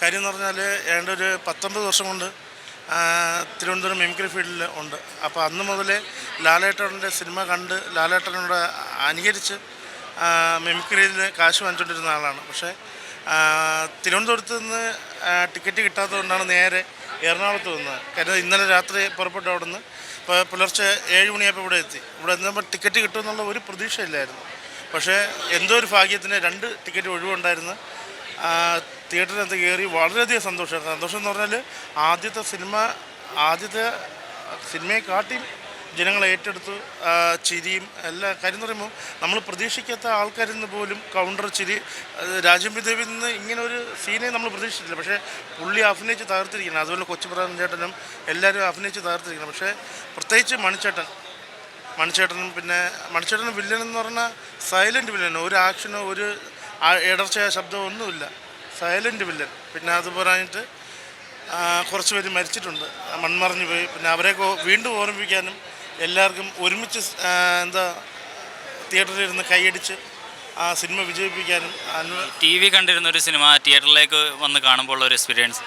കാര്യം എന്ന് പറഞ്ഞാൽ ഏതാണ്ട് ഒരു പത്തൊമ്പത് വർഷം കൊണ്ട് തിരുവനന്തപുരം മിമിക്രി ഫീൽഡിൽ ഉണ്ട്. അപ്പോൾ അന്ന് മുതലേ ലാലേട്ടന്റെ സിനിമ കണ്ട് ലാലേട്ടനോട് അനുകരിച്ച് മിമിക്രിയിൽ കാശ് വാങ്ങിച്ചുകൊണ്ടിരുന്ന ആളാണ്. പക്ഷേ തിരുവനന്തപുരത്ത് നിന്ന് ടിക്കറ്റ് കിട്ടാത്തതുകൊണ്ടാണ് നേരെ എറണാകുളത്ത് വന്നത്. കാര്യം ഇന്നലെ രാത്രി പുറപ്പെട്ടു അവിടെ നിന്ന് ഇപ്പോൾ പുലർച്ചെ ഏഴ് മണിയായപ്പോൾ ഇവിടെ എത്തി. ഇവിടെ എത്തുമ്പോൾ ടിക്കറ്റ് കിട്ടുമെന്നുള്ള ഒരു പ്രതീക്ഷയില്ലായിരുന്നു. പക്ഷേ എന്തോ ഒരു ഭാഗ്യത്തിന് രണ്ട് ടിക്കറ്റ് ഒഴിവുണ്ടായിരുന്നു. തിയേറ്ററിനകത്ത് കയറി വളരെയധികം സന്തോഷം. സന്തോഷം എന്ന് പറഞ്ഞാൽ ആദ്യത്തെ സിനിമ ആദ്യത്തെ സിനിമയെ കാട്ടി ജനങ്ങൾ ഏറ്റെടുത്തു. ചിരിയും എല്ലാ കാര്യം എന്ന് പറയുമ്പോൾ നമ്മൾ പ്രതീക്ഷിക്കാത്ത ആൾക്കാരിൽ നിന്ന് പോലും കൗണ്ടർ ചിരി രാജ്യം ദേവിയിൽ നിന്ന് ഇങ്ങനെ ഒരു സീനെ നമ്മൾ പ്രതീക്ഷിച്ചില്ല പക്ഷേ പുള്ളി അഭിനയിച്ച് തകർത്തിരിക്കണം അതുപോലെ കൊച്ചുപ്രാൻ ചേട്ടനും എല്ലാവരും അഭിനയിച്ച് തകർത്തിരിക്കണം പക്ഷേ പ്രത്യേകിച്ച് മണിച്ചേട്ടൻ മണിച്ചേട്ടനും പിന്നെ മണിച്ചേട്ടനും വില്ലൻ എന്ന് പറഞ്ഞാൽ സൈലന്റ് വില്ലൻ ഒരു ആക്ഷനോ ഒരു ഇടർച്ചയോ ശബ്ദമൊന്നുമില്ല. സൈലന്റ് വില്ലൻ പിന്നെ അത് പറഞ്ഞിട്ട് കുറച്ച് പേര് മരിച്ചിട്ടുണ്ട്. മൺമറിഞ്ഞ് പോയി. പിന്നെ അവരെ വീണ്ടും ഓർമ്മിപ്പിക്കാനും എല്ലാവർക്കും ഒരുമിച്ച് എന്താ തിയേറ്ററിൽ ഇരുന്ന് കൈയടിച്ച് ആ സിനിമ വിജയിപ്പിക്കാനും ടി വി കണ്ടിരുന്ന ഒരു സിനിമ തിയേറ്ററിലേക്ക് വന്ന് കാണുമ്പോൾ ഉള്ള ഒരു എക്സ്പീരിയൻസ്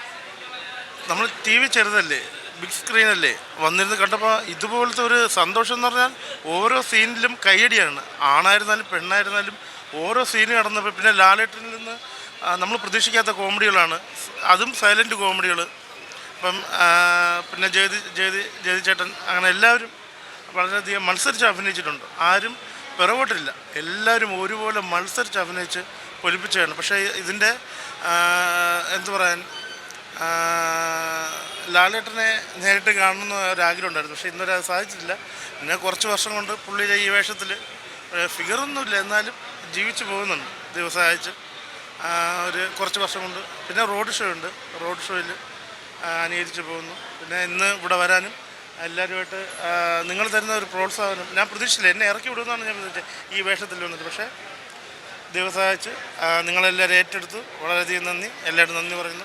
നമ്മൾ ടി വി ചെറുതല്ലേ? ബിഗ് സ്ക്രീനല്ലേ വന്നിരുന്ന് കണ്ടപ്പോൾ ഇതുപോലത്തെ ഒരു സന്തോഷം എന്ന് പറഞ്ഞാൽ ഓരോ സീനിലും കയ്യടിയാണ്. ആണായിരുന്നാലും പെണ്ണായിരുന്നാലും ഓരോ സീന് കടന്നപ്പോൾ പിന്നെ ലാലേട്ടനിൽ നിന്ന് നമ്മൾ പ്രതീക്ഷിക്കാത്ത കോമഡികളാണ്. അതും സൈലന്റ് കോമഡികൾ. ഇപ്പം പിന്നെ ജയതി ജയതി ജയതി ചേട്ടൻ അങ്ങനെ എല്ലാവരും വളരെയധികം മത്സരിച്ച് അഭിനയിച്ചിട്ടുണ്ട്. ആരും പിറകോട്ടില്ല. എല്ലാവരും ഒരുപോലെ മത്സരിച്ച് അഭിനയിച്ച് പൊലിപ്പിച്ചതാണ് പക്ഷേ ഇതിന്റെ എന്തു പറയാൻ ലാലേട്ടനെ നേരിട്ട് കാണണമെന്ന് ഒരാഗ്രഹം ഉണ്ടായിരുന്നു പക്ഷേ ഇന്നൊരു സാധിച്ചിട്ടില്ല. പിന്നെ കുറച്ച് വർഷം കൊണ്ട് പുള്ളിയുടെ ഈ വേഷത്തിൽ ഫിഗറൊന്നുമില്ല എന്നാലും ജീവിച്ചു പോകുന്നുണ്ട് ദിവസം അയച്ച് ഒരു കുറച്ച് വർഷം കൊണ്ട്. പിന്നെ റോഡ് ഷോ ഉണ്ട്. റോഡ് ഷോയിൽ അനുകരിച്ച് പോകുന്നു. പിന്നെ ഇന്ന് ഇവിടെ വരാനും എല്ലാവരുമായിട്ട് നിങ്ങൾ തരുന്ന ഒരു പ്രോത്സാഹനം. ഞാൻ പ്രതീക്ഷിച്ചില്ല. എന്നെ ഇറക്കി വിടുമെന്നാണ് ഞാൻ പ്രതീക്ഷിച്ചത്. ഈ വേഷത്തിൽ വന്നിട്ട് പക്ഷേ ദൈവം സഹായിച്ച് ആ, നിങ്ങളെല്ലാവരും ഏറ്റെടുത്തു. വളരെയധികം നന്ദി. എല്ലാവരും നന്ദി പറയുന്നു.